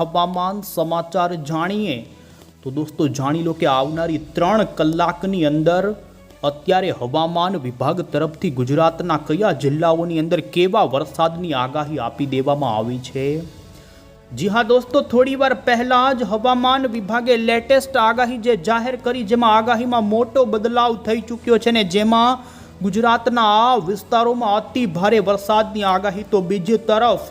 હવામાન સમાચાર જાણીએ તો દોસ્તો જાણી લો કે આવનારી ત્રણ કલાકની અંદર અત્યારે હવામાન વિભાગ તરફથી ગુજરાતના કયા જિલ્લાઓની અંદર કેવા વરસાદની આગાહી આપી દેવામાં આવી છે? જી હા દોસ્તો થોડીવાર પહેલાં જ હવામાન વિભાગે લેટેસ્ટ આગાહી જે જાહેર કરી, જેમાં આગાહીમાં મોટો બદલાવ થઈ ચૂક્યો છે ને જેમાં ગુજરાતના વિસ્તારોમાં અતિ ભારે વરસાદની આગાહી. તો બીજી તરફ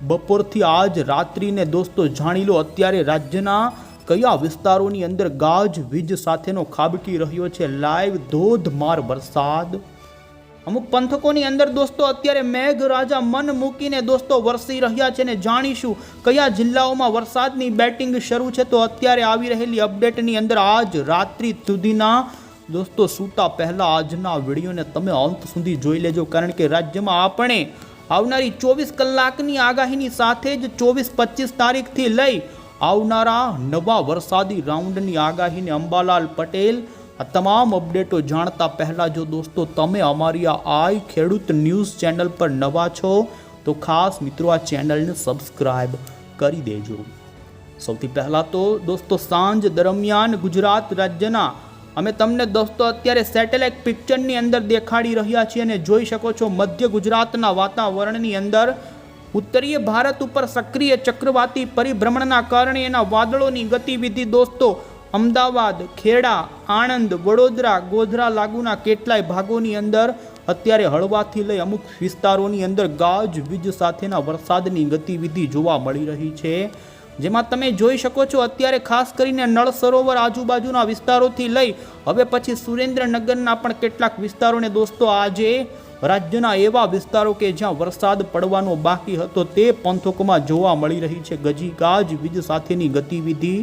બપોરથી આજ રાત્રિને દોસ્તો જાણી લો, અત્યારે રાજ્યના કયા વિસ્તારોની અંદર ગાજ વીજ સાથેનો ખાબકી રહ્યો છે? લાઈવ ધોધમાર વરસાદ. અમુક પંથકોની અંદર દોસ્તો અત્યારે મેઘરાજા મન મૂકીને દોસ્તો વરસી રહ્યા છે ને જાણીશું કયા જિલ્લાઓમાં વરસાદની બેટિંગ શરૂ છે? તો અત્યારે આવી રહેલી અપડેટની અંદર આજ રાત્રિ સુધીના દોસ્તો સૂતા પહેલાં આજના વિડીયોને તમે અંત સુધી જોઈ લેજો, કારણ કે રાજ્યમાં આપણે આવનારી ચોવીસ કલાકની આગાહીની સાથે જ ચોવીસ પચીસ તારીખથી લઈ આવનારા નવા વરસાદી રાઉન્ડની આગાહીને અંબાલાલ પટેલ, આ તમામ અપડેટો જાણતા પહેલાં જો દોસ્તો તમે અમારી આ આઈ ખેડૂત ન્યૂઝ ચેનલ પર નવા છો, તો ખાસ મિત્રો આ ચેનલને સબસ્ક્રાઈબ કરી દેજો. સૌથી પહેલાં તો દોસ્તો સાંજ દરમિયાન ગુજરાત રાજ્યના અમે તમને દોસ્તો અત્યારે સેટેલાઇટ પિક્ચરની અંદર દેખાડી રહ્યા છીએ અને જોઈ શકો છો મધ્ય ગુજરાતના વાતાવરણની અંદર ઉત્તરીય ભારત ઉપર સક્રિય ચક્રવાતી પરિભ્રમણના કારણે એના વાદળોની ગતિવિધિ દોસ્તો અમદાવાદ, ખેડા, આણંદ, વડોદરા, ગોધરા લાગુના કેટલાય ભાગોની અંદર અત્યારે હળવાથી લઈ અમુક વિસ્તારોની અંદર ગાજ વીજ સાથેના વરસાદની ગતિવિધિ જોવા મળી રહી છે. જેમાં તમે જોઈ શકો છો અત્યારે ખાસ કરીને નળ સરોવર આજુબાજુના વિસ્તારોથી લઈ હવે પછી સુરેન્દ્રનગરના પણ કેટલાક વિસ્તારોને દોસ્તો, આજે રાજ્યના એવા વિસ્તારો કે જ્યાં વરસાદ પડવાનો બાકી હતો તે પંથકોમાં જોવા મળી રહી છે. ગજીગાજ વીજ સાથેની ગતિવિધિ.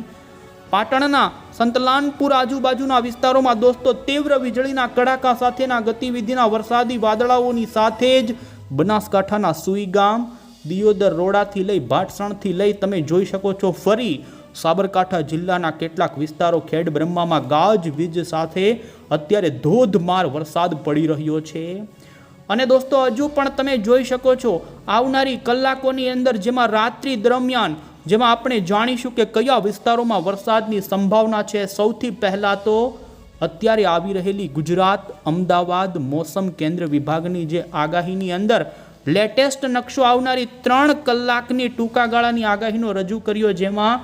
પાટણના સંતલાનપુર આજુબાજુના વિસ્તારોમાં દોસ્તો તીવ્ર વીજળીના કડાકા સાથેના ગતિવિધિના વરસાદી વાદળાઓની સાથે જ બનાસકાંઠાના સુઈગામ દિયોદર રોડાથી લઈ ભાટસણથી લઈ તમે જોઈ શકો છો ફરી સાબરકાંઠા જિલ્લાના કેટલાક વિસ્તારો ખેડ બ્રહ્મામાં ગાજ વીજ સાથે અત્યારે ધોધમાર વરસાદ પડી રહ્યો છે. અને દોસ્તો, હજુ પણ તમે જોઈ શકો છો, આવનારી કલાકોની અંદર જેમાં રાત્રિ દરમિયાન જેમાં આપણે જાણીશું કે કયા વિસ્તારોમાં વરસાદની સંભાવના છે, સૌથી પહેલાં તો અત્યારે આવી રહેલી ગુજરાત, અમદાવાદ, મોસમ કેન્દ્ર વિભાગની જે આગાહીની અંદર લેટેસ્ટ નકશો આવનારી ત્રણ કલાકની ટૂંકા ગાળાની આગાહીનો રજૂ કર્યો જેમાં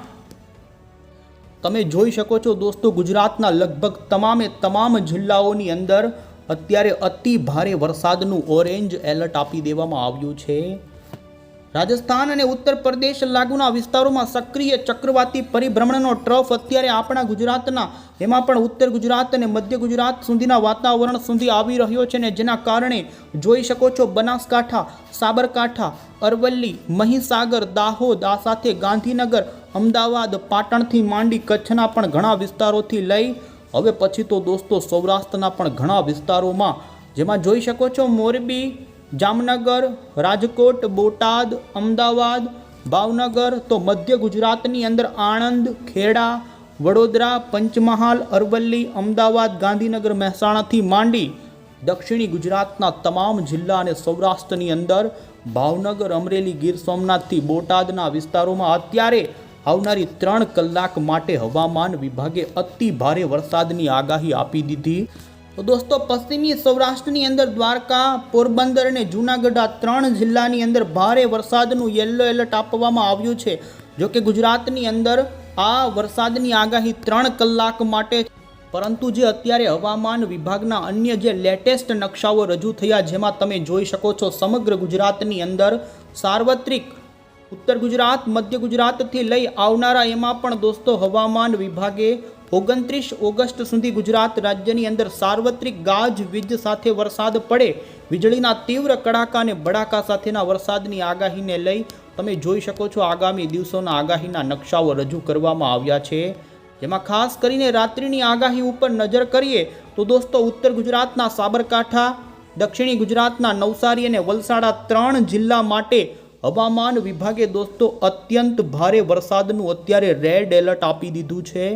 તમે જોઈ શકો છો દોસ્તો ગુજરાતના લગભગ તમામે તમામ જિલ્લાઓની અંદર અત્યારે અતિ ભારે વરસાદનું ઓરેન્જ એલર્ટ આપી દેવામાં આવ્યું છે. રાજસ્થાન અને ઉત્તર પ્રદેશ લાગુના વિસ્તારોમાં સક્રિય ચક્રવાતી પરિભ્રમણનો ટ્રફ અત્યારે આપણા ગુજરાતના, એમાં પણ ઉત્તર ગુજરાત અને મધ્ય ગુજરાત સુધીના વાતાવરણ સુધી આવી રહ્યો છે ને જેના કારણે જોઈ શકો છો બનાસકાંઠા, સાબરકાંઠા, અરવલ્લી, મહીસાગર, દાહોદ, આ સાથે ગાંધીનગર, અમદાવાદ, પાટણથી માંડી કચ્છના પણ ઘણા વિસ્તારોથી લઈ, હવે પછી તો દોસ્તો સૌરાષ્ટ્રના પણ ઘણા વિસ્તારોમાં, જેમાં જોઈ શકો છો મોરબી જામનગર, રાજકોટ, બોટાદ, અમદાવાદ, ભાવનગર, તો મધ્ય ગુજરાતની અંદર આણંદ, ખેડા, વડોદરા, પંચમહાલ, અરવલ્લી, અમદાવાદ, ગાંધીનગર, મહેસાણાથી માંડી દક્ષિણી ગુજરાતના તમામ જિલ્લા અને સૌરાષ્ટ્રની અંદર ભાવનગર, અમરેલી, ગીર સોમનાથથી બોટાદના વિસ્તારોમાં અત્યારે આવનારી ત્રણ કલાક માટે હવામાન વિભાગે અતિ ભારે વરસાદની આગાહી આપી દીધી. તો દોસ્તો, પશ્ચિમી સૌરાષ્ટ્રની અંદર દ્વારકા, પોરબંદર અને જૂનાગઢ આ ત્રણ જિલ્લાની અંદર ભારે વરસાદનું યલો એલર્ટ આપવામાં આવ્યું છે. જો કે ગુજરાતની અંદર આ વરસાદની આગાહી ત્રણ કલાક માટે પરંતુ જે અત્યારે હવામાન વિભાગના અન્ય જે લેટેસ્ટ નકશાઓ રજૂ થયા જેમાં તમે જોઈ શકો છો, સમગ્ર ગુજરાતની અંદર સાર્વત્રિક ઉત્તર ગુજરાત, મધ્ય ગુજરાતથી લઈ આવનારા એમાં પણ દોસ્તો, હવામાન વિભાગે ઓગણત્રીસ ઓગસ્ટ સુધી ગુજરાત રાજ્યની અંદર સાર્વત્રિક ગાજ વીજ સાથે વરસાદ પડે. વીજળીના તીવ્ર કડાકા અને બડાકા સાથેના વરસાદની આગાહીને લઈ તમે જોઈ શકો છો આગામી દિવસોના આગાહીના નકશાઓ રજૂ કરવામાં આવ્યા છે. જેમાં ખાસ કરીને રાત્રિની આગાહી ઉપર નજર કરીએ તો દોસ્તો ઉત્તર ગુજરાતના સાબરકાંઠા, દક્ષિણી ગુજરાતના નવસારી અને વલસાડા ત્રણ જિલ્લા માટે હવામાન વિભાગે દોસ્તો અત્યંત ભારે વરસાદનું અત્યારે રેડ એલર્ટ આપી દીધું છે.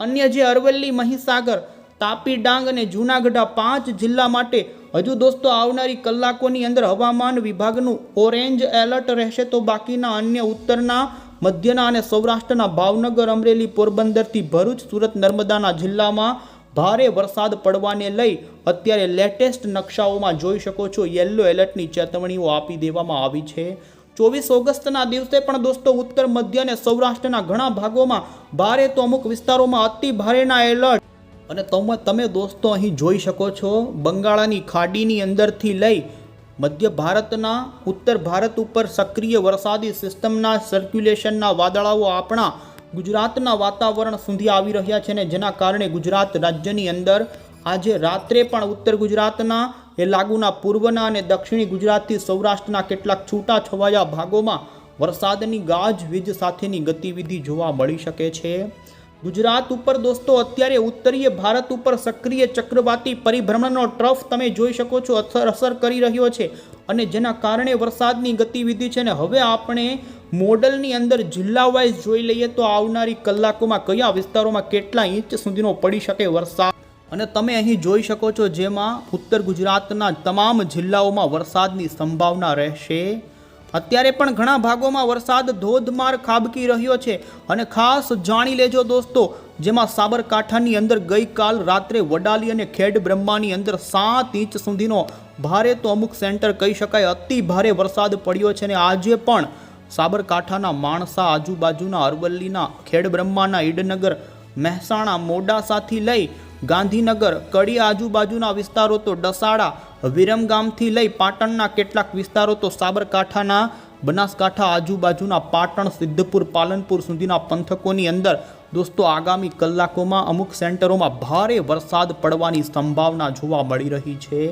અન્ય જે અરવલ્લી મહીસાગર, તાપી ડાંગ અને જૂનાગઢ પાંચ જિલ્લા માટે હજુ દોસ્તો આવનારી કલાકોની અંદર હવામાન વિભાગનું ઓરેન્જ એલર્ટ રહેશે. તો બાકીના અન્ય ઉત્તરના, મધ્યના અને સૌરાષ્ટ્રના ભાવનગર, અમરેલી, પોરબંદરથી ભરૂચ, સુરત, નર્મદાના જિલ્લામાં ભારે વરસાદ પડવાને લઈ અત્યારે લેટેસ્ટ નકશાઓમાં જોઈ શકો છો. યલો એલર્ટની ચેતવણીઓ આપી દેવામાં આવી છે. ચોવીસ ઓગસ્ટના દિવસે પણ દોસ્તો ઉત્તર, મધ્ય અને સૌરાષ્ટ્રના ઘણા ભાગોમાં ભારે તો અમુક વિસ્તારોમાં અતિ ભારેના એલર્ટ. અને તમે તમે દોસ્તો અહીં જોઈ શકો છો, બંગાળાની ખાડીની અંદરથી લઈ મધ્ય ભારતના, ઉત્તર ભારત ઉપર સક્રિય વરસાદી સિસ્ટમના સર્ક્યુલેશનના વાદળાઓ આપણા ગુજરાતના વાતાવરણ સુધી આવી રહ્યા છે ને જેના કારણે ગુજરાત રાજ્યની અંદર આજે રાત્રે પણ ઉત્તર ગુજરાતના એ લાગુના પૂર્વના અને દક્ષિણી ગુજરાતથી સૌરાષ્ટ્રના કેટલાક છૂટાછવાયા ભાગોમાં વરસાદની ગાજવીજ સાથેની ગતિવિધિ જોવા મળી શકે છે. ગુજરાત ઉપર દોસ્તો, અત્યારે ઉત્તરીય ભારત ઉપર સક્રિય ચક્રવાતી પરિભ્રમણનો ટ્રફ તમે જોઈ શકો છો, અસર અસર કરી રહ્યો છે અને જેના કારણે વરસાદની ગતિવિધિ છે ને હવે આપણે મોડલની અંદર જિલ્લા વાઇઝ જોઈ લઈએ તો આવનારી કલાકોમાં કયા વિસ્તારોમાં કેટલા ઇંચ સુધીનો પડી શકે વરસાદ? અને તમે અહીં જોઈ શકો છો જેમાં ઉત્તર ગુજરાતના તમામ જિલ્લાઓમાં વરસાદની સંભાવના રહેશે. અત્યારે પણ ઘણા ભાગોમાં વરસાદ ધોધમાર ખાબકી રહ્યો છે. અને ખાસ જાણી લેજો દોસ્તો, જેમાં સાબરકાંઠાની અંદર ગઈકાલ રાત્રે વડાલી અને ખેડ બ્રહ્માની અંદર સાત ઇંચ સુધીનો ભારે તો અમુક સેન્ટર કહી શકાય અતિ ભારે વરસાદ પડ્યો છે. અને આજે પણ સાબરકાંઠાના માણસા આજુબાજુના અરવલ્લીના ખેડ બ્રહ્માના ઈડનગર, મહેસાણા, મોડાસાથી લઈ ગાંધીનગર કડી આજુબાજુના વિસ્તારો તો ડસાડા વિરમગામથી લઈ પાટણના કેટલાક વિસ્તારો તો સાબરકાંઠાના, બનાસકાંઠા આજુબાજુના પાટણ, સિદ્ધપુર, પાલનપુર સુધીના પંથકોની અંદર. દોસ્તો, આગામી કલાકોમાં અમુક સેન્ટરોમાં ભારે વરસાદ પડવાની સંભાવના જોવા મળી રહી છે.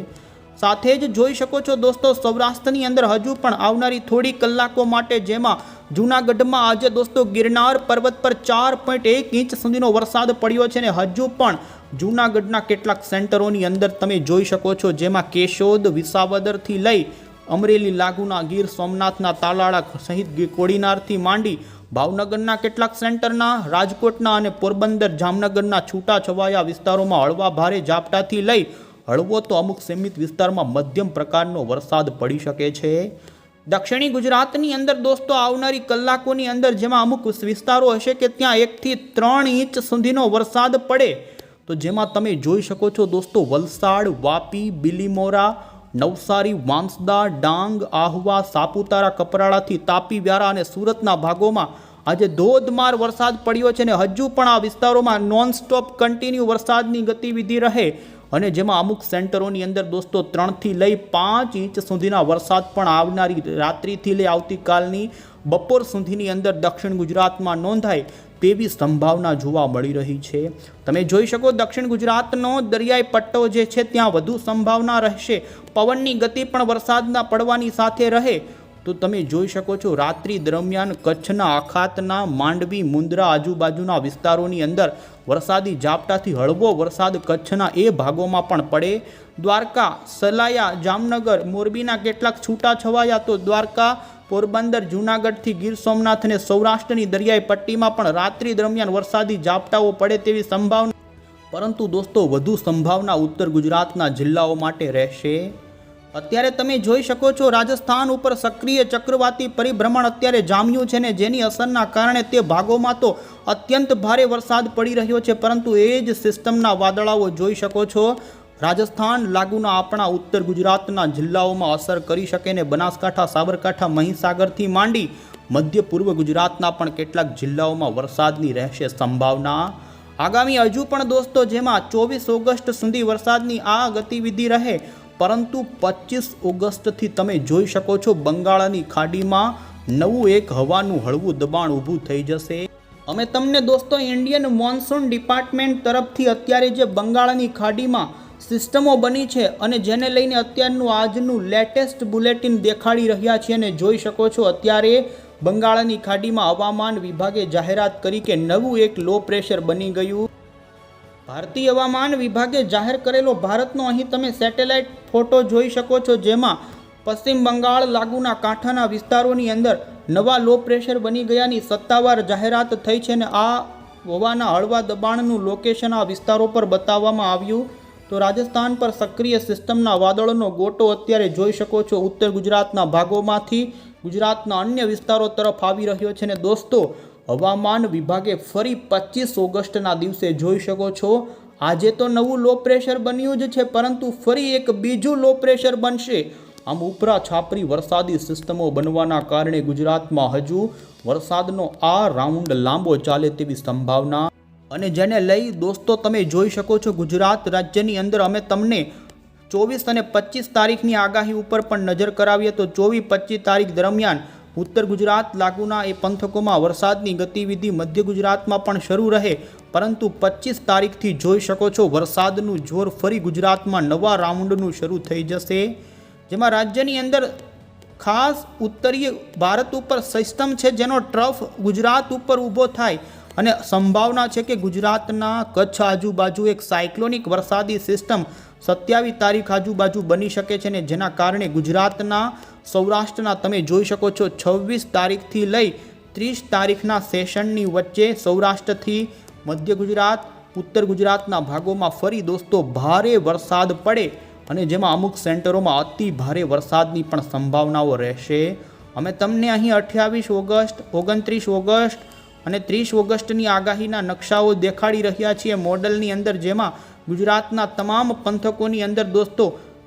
સાથે જ જોઈ શકો છો દોસ્તો, સૌરાષ્ટ્રની અંદર હજુ પણ આવનારી થોડી કલાકો માટે જેમાં જૂનાગઢમાં આજે દોસ્તો ગિરનાર પર્વત પર ચાર પોઈન્ટ એક ઇંચ સુધીનો વરસાદ પડ્યો છે ને હજુ પણ જૂનાગઢના કેટલાક સેન્ટરોની અંદર તમે જોઈ શકો છો, જેમાં કેશોદ, વિસાવદરથી લઈ અમરેલી, લાગુના ગીર, સોમનાથના તાલાળા સહિત કોડીનારથી માંડી ભાવનગરના કેટલાક સેન્ટરના, રાજકોટના અને પોરબંદર, જામનગરના છૂટા છવાયા વિસ્તારોમાં હળવા ભારે ઝાપટાથી લઈ હળવો તો અમુક સીમિત વિસ્તારમાં મધ્યમ પ્રકારનો વરસાદ પડી શકે છે. દક્ષિણી ગુજરાતની અંદર દોસ્તો, આવનારી કલાકોની અંદર જેમાં અમુક વિસ્તારો હશે કે ત્યાં એકથી ત્રણ ઇંચ સુધીનો વરસાદ પડે તો જેમાં તમે જોઈ શકો છો દોસ્તો, વલસાડ, વાપી, બિલીમોરા, નવસારી, વાંસદા, ડાંગ, આહવા, સાપુતારા, કપરાડાથી તાપી, વ્યારા અને સુરતના ભાગોમાં આજે ધોધમાર વરસાદ પડ્યો છે ને હજુ પણ આ વિસ્તારોમાં નોનસ્ટોપ કન્ટિન્યુ વરસાદની ગતિવિધિ રહે અને જેમાં અમુક સેન્ટરોની અંદર દોસ્તો ત્રણથી લઈ પાંચ ઇંચ સુધીના વરસાદ પણ આવનારી રાત્રિથી લઈ આવતીકાલની બપોર સુધીની અંદર દક્ષિણ ગુજરાતમાં નોંધાય તેવી સંભાવના જોવા મળી રહી છે. તમે જોઈ શકો દક્ષિણ ગુજરાતનો દરિયાઈ પટ્ટો જે છે ત્યાં વધુ સંભાવના રહેશે. પવનની ગતિ પણ વરસાદના પડવાની સાથે રહે. તો તમે જોઈ શકો છો રાત્રિ દરમિયાન કચ્છના અખાતના માંડવી, મુંદ્રા આજુબાજુના વિસ્તારોની અંદર વરસાદી ઝાપટાથી હળવો વરસાદ કચ્છના એ ભાગોમાં પણ પડે. દ્વારકા, સલાયા, જામનગર, મોરબીના કેટલાક છૂટા છવાયા તો દ્વારકા પોરબંદર, જૂનાગઢથી ગીર સોમનાથ અને સૌરાષ્ટ્રની દરિયાઈ પટ્ટીમાં પણ રાત્રિ દરમિયાન વરસાદી ઝાપટાઓ પડે તેવી સંભાવના. પરંતુ દોસ્તો, વધુ સંભાવના ઉત્તર ગુજરાતના જિલ્લાઓ માટે રહેશે. અત્યારે તમે જોઈ શકો છો, રાજસ્થાન ઉપર સક્રિય ચક્રવાતી પરિભ્રમણ અત્યારે જામ્યું છે ને જેની અસરના કારણે તે ભાગોમાં તો અત્યંત ભારે વરસાદ પડી રહ્યો છે, પરંતુ એ જ સિસ્ટમના વાદળાઓ જોઈ શકો છો. રાજસ્થાન લાગુના આપણા ઉત્તર ગુજરાતના જિલ્લાઓમાં અસર કરી શકે ને બનાસકાંઠા, સાબરકાંઠા, મહીસાગરથી માંડી મધ્ય પૂર્વ ગુજરાતના પણ કેટલાક જિલ્લાઓમાં વરસાદની રહેશે સંભાવના. આગામી હજુ પણ દોસ્તો જેમાં ચોવીસ ઓગસ્ટ સુધી વરસાદની આ ગતિવિધિ રહે, પરંતુ પચીસ ઓગસ્ટથી તમે જોઈ શકો છો બંગાળની ખાડીમાં નવું એક હવાનું હળવું દબાણ ઊભું થઈ જશે. અમે તમને દોસ્તો ઇન્ડિયન મોન્સૂન ડિપાર્ટમેન્ટ તરફથી અત્યારે જે બંગાળની ખાડીમાં સિસ્ટમો બની છે અને જેને લઈને અત્યારનું આજનું લેટેસ્ટ બુલેટિન દેખાડી રહ્યા છીએ અને જોઈ શકો છો અત્યારે બંગાળની ખાડીમાં હવામાન વિભાગે જાહેરાત કરી કે નવું એક લો પ્રેશર બની ગયું. ભારતીય હવામાન વિભાગે જાહેર કરેલો ભારતનો અહીં તમે સેટેલાઇટ ફોટો જોઈ શકો છો જેમાં પશ્ચિમ બંગાળ લાગુના કાંઠાના વિસ્તારોની અંદર નવા લો પ્રેશર બની ગયાની સત્તાવાર જાહેરાત થઈ છે અને આ હવાના હળવા દબાણનું લોકેશન આ વિસ્તારો પર બતાવવામાં આવ્યું. તો રાજસ્થાન પર સક્રિય સિસ્ટમના વાદળોનો ગોટો અત્યારે જોઈ શકો છો. ઉત્તર ગુજરાતના ભાગોમાંથી ગુજરાતના અન્ય વિસ્તારો તરફ આવી રહ્યો છે ને દોસ્તો, હવામાન વિભાગે ફરી પચીસ ઓગસ્ટના દિવસે જોઈ શકો છો. આજે તો નવું લો પ્રેશર બન્યું જ છે, પરંતુ ફરી એક બીજું લો પ્રેશર બનશે. આમ ઉપરા છાપરી વરસાદી સિસ્ટમો બનવાના કારણે ગુજરાતમાં હજુ વરસાદનો આ રાઉન્ડ લાંબો ચાલે તેવી સંભાવના અને જેને લઈ દોસ્તો તમે જોઈ શકો છો ગુજરાત રાજ્યની અંદર અમે તમને ચોવીસ અને પચીસ તારીખની આગાહી ઉપર પણ નજર કરાવીએ તો ચોવીસ પચીસ તારીખ દરમિયાન ઉત્તર ગુજરાત લાગુના એ પંથકોમાં વરસાદની ગતિવિધિ મધ્ય ગુજરાતમાં પણ શરૂ રહે. પરંતુ પચીસ તારીખથી જોઈ શકો છો વરસાદનું જોર ફરી ગુજરાતમાં નવા રાઉન્ડનું શરૂ થઈ જશે. જેમાં રાજ્યની અંદર ખાસ ઉત્તરીય ભારત ઉપર સિસ્ટમ છે જેનો ટ્રફ ગુજરાત ઉપર ઊભો થાય. અને સંભાવના છે કે ગુજરાતના કચ્છ આજુબાજુ એક સાયક્લોનિક વરસાદી સિસ્ટમ સત્યાવીસ તારીખ આજુબાજુ બની શકે છે ને જેના કારણે ગુજરાતના સૌરાષ્ટ્રના તમે જોઈ શકો છો છવ્વીસ તારીખથી લઈ ત્રીસ તારીખના સેશનની વચ્ચે સૌરાષ્ટ્રથી મધ્ય ગુજરાત, ઉત્તર ગુજરાતના ભાગોમાં ફરી દોસ્તો ભારે વરસાદ પડે અને જેમાં અમુક સેન્ટરોમાં અતિ ભારે વરસાદની પણ સંભાવનાઓ રહેશે. અમે તમને અહીં અઠ્યાવીસ ઓગસ્ટ, ઓગણત્રીસ ઓગસ્ટ અને ત્રીસ ઓગસ્ટની આગાહીના નકશાઓ દેખાડી રહ્યા છીએ મોડલની અંદર, જેમાં ગુજરાતના તમામ પંથકોની અંદર દોસ્તો,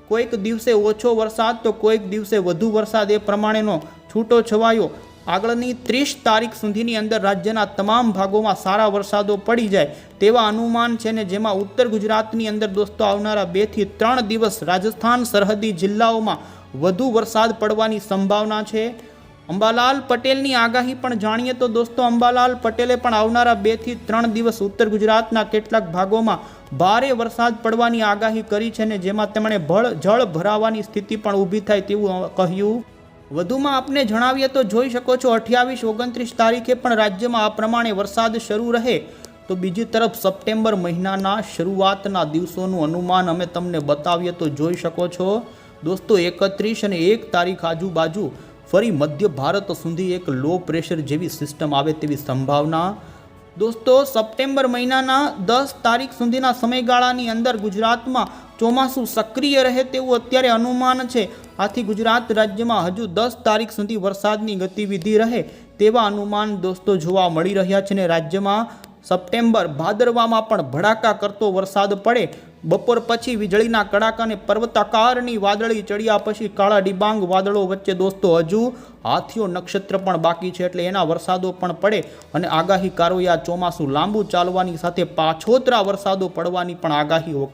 કોઈક દિવસે ઓછો વરસાદ, તો કોઈક દિવસે વધુ વરસાદ, એ પ્રમાણેનો છૂટો છવાયો. આગળની ત્રીસ તારીખ સુધીની અંદર રાજ્યના તમામ ભાગોમાં સારા વરસાદો પડી જાય, તેવા અનુમાન છે ને, જેમાં ઉત્તર ગુજરાતની અંદર દોસ્તો, આવનારા બેથી ત્રણ દિવસ રાજસ્થાન સરહદી જિલ્લાઓમાં વધુ વરસાદ પડવાની સંભાવના છે. અંબાલાલ પટેલની આગાહી પણ જાણીએ તો દોસ્તો, અંબાલાલ પટેલે પણ આવનારા બેથી ત્રણ દિવસ ઉત્તર ગુજરાતના કેટલાક ભાગોમાં ભારે વરસાદ પડવાની આગાહી કરી છે ને જેમાં તેમણે ભળ, જળ ભરાવાની સ્થિતિ પણ ઊભી થાય તેવું કહ્યું. વધુમાં આપને જણાવીએ તો જોઈ શકો છો, અઠ્યાવીસ ઓગણત્રીસ તારીખે પણ રાજ્યમાં આ પ્રમાણે વરસાદ શરૂ રહે. તો બીજી તરફ સપ્ટેમ્બર મહિનાના શરૂઆતના દિવસોનું અનુમાન અમે તમને બતાવીએ તો જોઈ શકો છો. દોસ્તો, એકત્રીસ અને એક તારીખ આજુબાજુ ફરી મધ્ય ભારત સુધી એક લો પ્રેશર જેવી સિસ્ટમ આવે તેવી સંભાવના. દોસ્તો, સપ્ટેમ્બર મહિનાના દસ તારીખ સુધીના સમયગાળાની અંદર ગુજરાતમાં ચોમાસું સક્રિય રહે તેવું અત્યારે અનુમાન છે. આથી ગુજરાત રાજ્યમાં હજુ દસ તારીખ સુધી વરસાદની ગતિવિધિ રહે તેવા અનુમાન દોસ્તો જોવા મળી રહ્યા છે ને રાજ્યમાં સપ્ટેમ્બર ભાદરવામાં પણ ભડાકા કરતો વરસાદ પડે બપોર પછી વીજળીના કડાકા અને પર્વતાકારની વાદળી ચડ્યા પછી કાળા ડિબાંગ વાદળો વચ્ચે દોસ્તો હજુ હાથીઓ નક્ષત્ર પણ બાકી છે એટલે એના વરસાદો પણ પડે અને આગાહીકારોએ આ ચોમાસું લાંબુ ચાલવાની સાથે પાછોતરા વરસાદો પડવાની પણ આગાહી